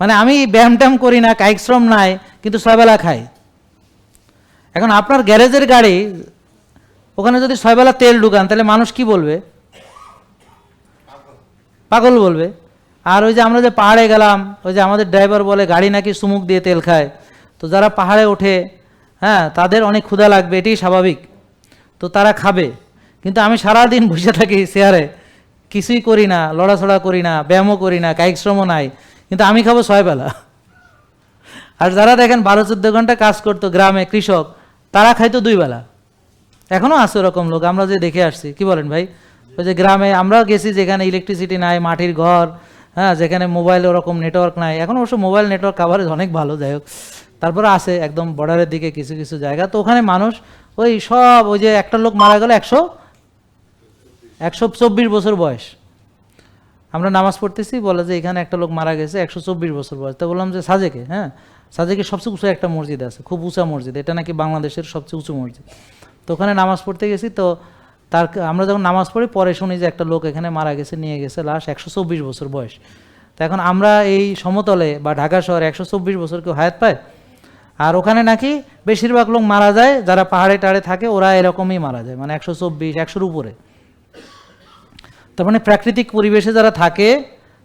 মানে আমি ব্যায়াম ট্যাম করি না, কায়িক শ্রম নাই, কিন্তু ছয়বেলা খাই। এখন আপনার গ্যারেজের গাড়ি, ওখানে যদি ছয়বেলা তেল ঢুকান, তাহলে মানুষ কি বলবে? পাগল। বলবে। আর ওই যে আমরা যে পাহাড়ে গেলাম, ওই যে আমাদের ড্রাইভার বলে, গাড়ি নাকি সুমুক দিয়ে তেল খায়। তো যারা পাহাড়ে ওঠে হ্যাঁ তাদের অনেক ক্ষুধা লাগবে, এটাই স্বাভাবিক। তো তারা খাবে। কিন্তু আমি সারাদিন বসে থাকি চেয়ারে কিছুই করি না, লড়াছড়া করি না, ব্যায়ামও করি না, কায়িক শ্রমও নাই। কিন্তু আমি খাব ছয়বেলা। আর যারা দেখেন বারো চোদ্দ ঘণ্টা কাজ করতো গ্রামে, কৃষক, তারা খাইতো দুই বেলা এখনও আছে ওরকম লোক, আমরা যে দেখে আসছি। কি বলেন ভাই? ওই যে গ্রামে আমরাও গেছি যেখানে ইলেকট্রিসিটি নাই, মাটির ঘর হ্যাঁ যেখানে মোবাইল ওরকম নেটওয়ার্ক নাই। এখন অবশ্য মোবাইল নেটওয়ার্ক কাভারেজ অনেক ভালো, যাই হোক। তারপরে আছে একদম বর্ডারের দিকে কিছু কিছু জায়গা। তো ওখানে মানুষ ওই সব, ওই যে একটা লোক মারা গেল একশো একশো চব্বিশ বছর বয়স। আমরা নামাজ পড়তেছি, বলে যে এখানে একটা লোক মারা গেছে, একশো চব্বিশ বছর বয়স। তো বললাম যে সাজেকে হ্যাঁ? সাজেকে সবচেয়ে উঁচু একটা মসজিদ আছে, খুব উঁচা মসজিদ, এটা নাকি বাংলাদেশের সবচেয়ে উঁচু মসজিদ। তো ওখানে নামাজ পড়তে গেছি, তো তার আমরা যখন নামাজ পড়ি, পরে শুনি যে একটা লোক এখানে মারা গেছে, নিয়ে গেছে, লাশ একশো চব্বিশ বছর বয়স। তো এখন আমরা এই সমতলে বা ঢাকা শহরে একশো চব্বিশ বছর কেউ হায়াত পায়? আর ওখানে নাকি বেশিরভাগ লোক মারা যায়, যারা পাহাড়ে টাড়ে থাকে, ওরা এরকমই মারা যায় মানে একশো চব্বিশ, একশোর উপরে। তার মানে প্রাকৃতিক পরিবেশে যারা থাকে,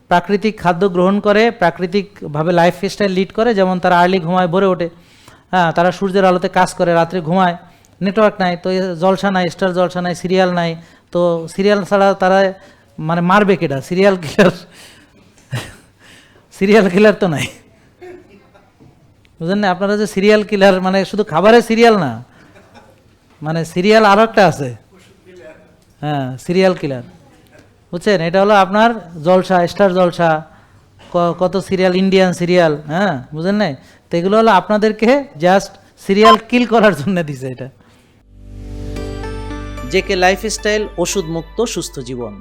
প্রাকৃতিক খাদ্য গ্রহণ করে, প্রাকৃতিকভাবে লাইফ স্টাইল লিড করে, যেমন তারা আর্লি ঘুমায়, ভরে ওঠে হ্যাঁ তারা সূর্যের আলোতে কাজ করে, রাত্রে ঘুমায় নেটওয়ার্ক নাই, তো জলসা নাই স্টার জলসা নাই সিরিয়াল নাই, তো সিরিয়াল ছাড়া তারা মানে মারবে কেটা সিরিয়াল কিলার সিরিয়াল কিলার তো নাই। বুঝলেন না? আপনারা যে সিরিয়াল কিলার মানে শুধু খাবারের সিরিয়াল না মানে সিরিয়াল আরও একটা আছে। হ্যাঁ সিরিয়াল কিলার বুঝছেন? এটা হলো আপনার জলসা স্টার জলসা কত সিরিয়াল ইন্ডিয়ান সিরিয়াল হ্যাঁ? বুঝেন নাই? তো এগুলো হলো আপনাদেরকে জাস্ট সিরিয়াল কিল করার জন্য দিছে এটা। জেকে লাইফস্টাইল ওষুধ মুক্ত সুস্থ জীবন।